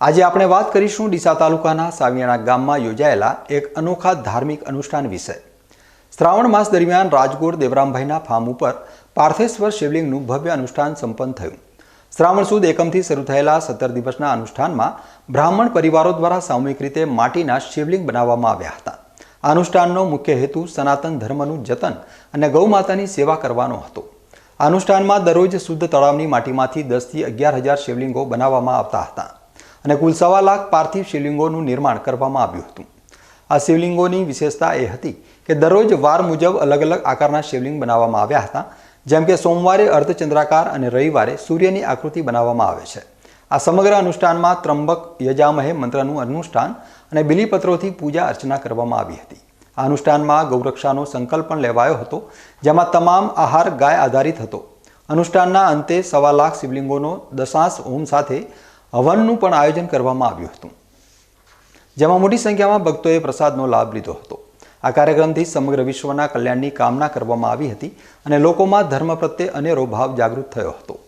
આજે આપણે વાત કરીશું ડીસા તાલુકાના સાવિયાણા ગામમાં યોજાયેલા એક અનોખા ધાર્મિક અનુષ્ઠાન વિશે. શ્રાવણ માસ દરમિયાન રાજગોર દેવરામભાઈના ફાર્મ ઉપર પાર્થેશ્વર શિવલિંગનું ભવ્ય અનુષ્ઠાન સંપન્ન થયું. શ્રાવણ સુદ એકમથી શરૂ થયેલા સત્તર દિવસના અનુષ્ઠાનમાં બ્રાહ્મણ પરિવારો દ્વારા સામૂહિક રીતે માટીના શિવલિંગ બનાવવામાં આવ્યા હતા. આ અનુષ્ઠાનનો મુખ્ય હેતુ સનાતન ધર્મનું જતન અને ગૌમાતાની સેવા કરવાનો હતો. અનુષ્ઠાનમાં દરરોજ શુદ્ધ તળાવની માટીમાંથી દસથી અગિયાર હજાર શિવલિંગો બનાવવામાં આવતા હતા. અને કુલ સવા લાખ પાર્થિવ શિવલિંગોનું નિર્માણ કરવામાં આવ્યું હતું. આ શિવલિંગોની વિશેષતા એ હતી કે દરરોજ વાર મુજબ અલગ અલગ આકારના શિવલિંગ બનાવવામાં આવ્યા હતા. જેમ કે સોમવારે અર્ધચંદ્રાકાર અને રવિવારે સૂર્યની આકૃતિ બનાવવામાં આવે છે. આ સમગ્ર અનુષ્ઠાનમાં ત્રંબક યજામહે મંત્રનું અનુષ્ઠાન અને બિલીપત્રોથી પૂજા અર્ચના કરવામાં આવી હતી. આ અનુષ્ઠાનમાં ગૌરક્ષાનો સંકલ્પ પણ લેવાયો હતો, જેમાં તમામ આહાર ગાય આધારિત હતો. અનુષ્ઠાનના અંતે સવા લાખ શિવલિંગોનો દશાંશ હોમ સાથે હવનનું પણ આયોજન કરવામાં આવ્યું હતું. જેમાં મોટી સંખ્યામાં ભક્તોએ પ્રસાદનો લાભ લીધો હતો. આ કાર્યક્રમથી સમગ્ર વિશ્વના કલ્યાણની કામના કરવામાં આવી હતી અને લોકોમાં ધર્મ પ્રત્યે અનેરો ભાવ જાગૃત થયો હતો.